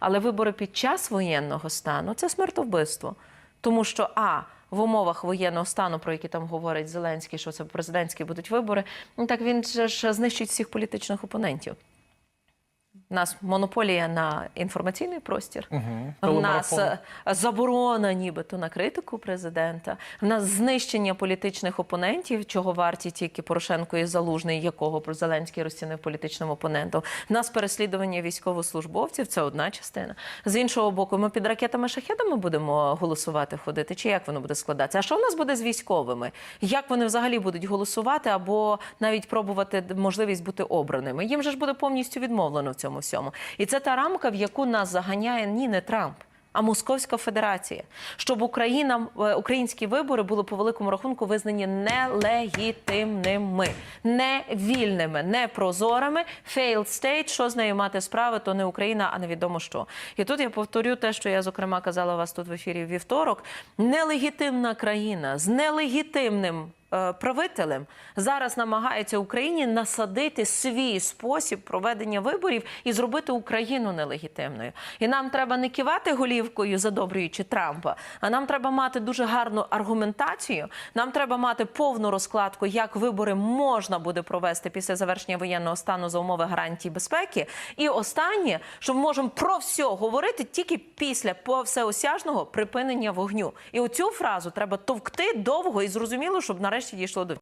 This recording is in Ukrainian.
Але вибори під час воєнного стану це смертовбивство. Тому що а в умовах воєнного стану, про які там говорить Зеленський, що це президентські будуть вибори, ну так він ж знищить всіх політичних опонентів. У нас монополія на інформаційний простір. У нас е, заборона, нібито на критику президента. В нас знищення політичних опонентів, чого варті тільки Порошенко і Залужний, якого Зеленський розцінив політичним опонентом. В нас переслідування військовослужбовців це одна частина. З іншого боку, ми під ракетами шахедами будемо голосувати, ходити. Чи як воно буде складатися? А що в нас буде з військовими? Як вони взагалі будуть голосувати або навіть пробувати можливість бути обраними? Їм же ж буде повністю відмовлено в цьому всьому. І це та рамка, в яку нас заганяє ні, не Трамп. А Московська Федерація, щоб Україна е, українські вибори були по великому рахунку визнані нелегітимними, невільними, непрозорими. Failed state, що з нею мати справи, то не Україна, а невідомо що. І тут я повторю те, що я зокрема казала вас тут в ефірі в вівторок. Нелегітимна країна з нелегітимним правителем зараз намагається Україні насадити свій спосіб проведення виборів і зробити Україну нелегітимною. І нам треба не кивати голівкою, задобрюючи Трампа, а нам треба мати дуже гарну аргументацію. Нам треба мати повну розкладку, як вибори можна буде провести після завершення воєнного стану за умови гарантій безпеки. І останнє, що ми можемо про все говорити тільки після всеосяжного припинення вогню. І оцю фразу треба товкти довго і зрозуміло, щоб нарешті дійшло до